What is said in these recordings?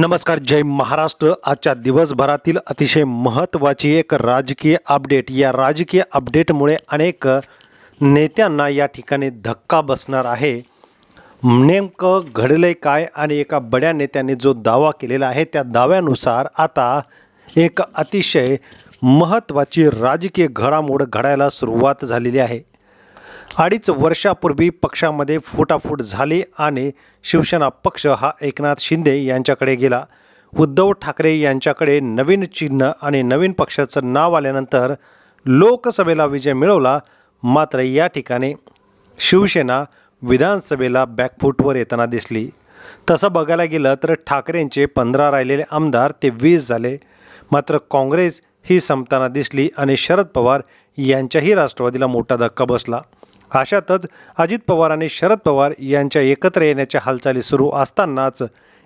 नमस्कार जय महाराष्ट्र. आजच्या दिवसभरातील अतिशय महत्त्वाची एक राजकीय अपडेट. या राजकीय अपडेटमुळे अनेक नेत्यांना या ठिकाणी धक्का बसणार आहे. नेमकं घडलंय काय आणि एका बड्या नेत्याने जो दावा केलेला आहे त्या दाव्यानुसार आता एक अतिशय महत्त्वाची राजकीय घडामोड घडायला सुरुवात झालेली आहे. अडीच वर्षापूर्वी पक्षामध्ये फुटाफूट झाली आणि शिवसेना पक्ष हा एकनाथ शिंदे यांच्याकडे गेला. उद्धव ठाकरे यांच्याकडे नवीन चिन्ह आणि नवीन पक्षाचं नाव आल्यानंतर लोकसभेला विजय मिळवला मात्र या ठिकाणी शिवसेना विधानसभेला बॅकफूटवर येताना दिसली. तसं बघायला गेलं तर ठाकरेंचे पंधरा राहिलेले आमदार ते वीस झाले. मात्र काँग्रेस ही संपताना दिसली आणि शरद पवार यांच्याही राष्ट्रवादीला मोठा धक्का बसला. अशातच अजित पवार आणि शरद पवार यांच्या एकत्र येण्याच्या हालचाली सुरू असतानाच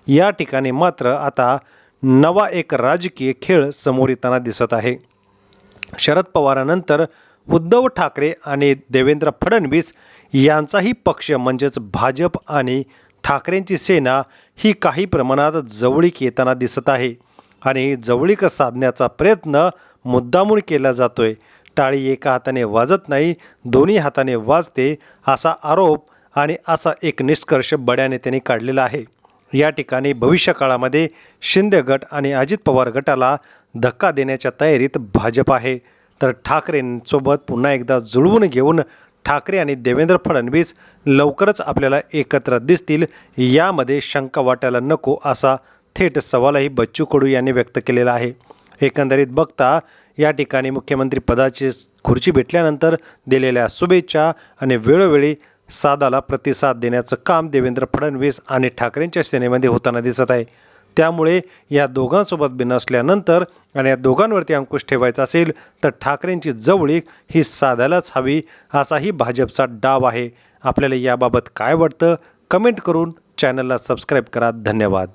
या ठिकाणी मात्र आता नवा एक राजकीय खेळ समोर येताना दिसत आहे. शरद पवारानंतर उद्धव ठाकरे आणि देवेंद्र फडणवीस यांचाही पक्ष म्हणजेच भाजप आणि ठाकरेंची सेना ही काही प्रमाणात जवळीक येताना दिसत आहे. आणि जवळीक साधण्याचा प्रयत्न मुद्दामून केला जातोय. टाळी एका हाताने वाजत नाही दोन्ही हाताने वाजते असा आरोप आणि असा एक निष्कर्ष बड्या नेत्यांनी काढलेला आहे. या ठिकाणी भविष्यकाळामध्ये शिंदे गट आणि अजित पवार गटाला धक्का देण्याच्या तयारीत भाजप आहे. तर ठाकरेंसोबत पुन्हा एकदा जुळवून घेऊन ठाकरे आणि देवेंद्र फडणवीस लवकरच आपल्याला एकत्र दिसतील यामध्ये शंका वाटायला नको असा थेट सवालही बच्चू कडू यांनी व्यक्त केलेला आहे. एकंदरीत बघता या ठिकाणी मुख्यमंत्री पदाची खुर्ची भेटल्यानंतर दिलेल्या शुभेच्छा आणि वेळोवेळी सादाला प्रतिसाद देण्याचं काम देवेंद्र फडणवीस आणि ठाकरेंच्या सेनेमध्ये होताना दिसत आहे. त्यामुळे या दोघांसोबत बिन असल्यानंतर आणि या दोघांवरती अंकुश ठेवायचा असेल तर ठाकरेंची जवळीक ही साधायलाच हवी असाही भाजपचा डाव आहे. आपल्याला याबाबत काय वाटतं? कमेंट करून चॅनलला सबस्क्राईब करा. धन्यवाद.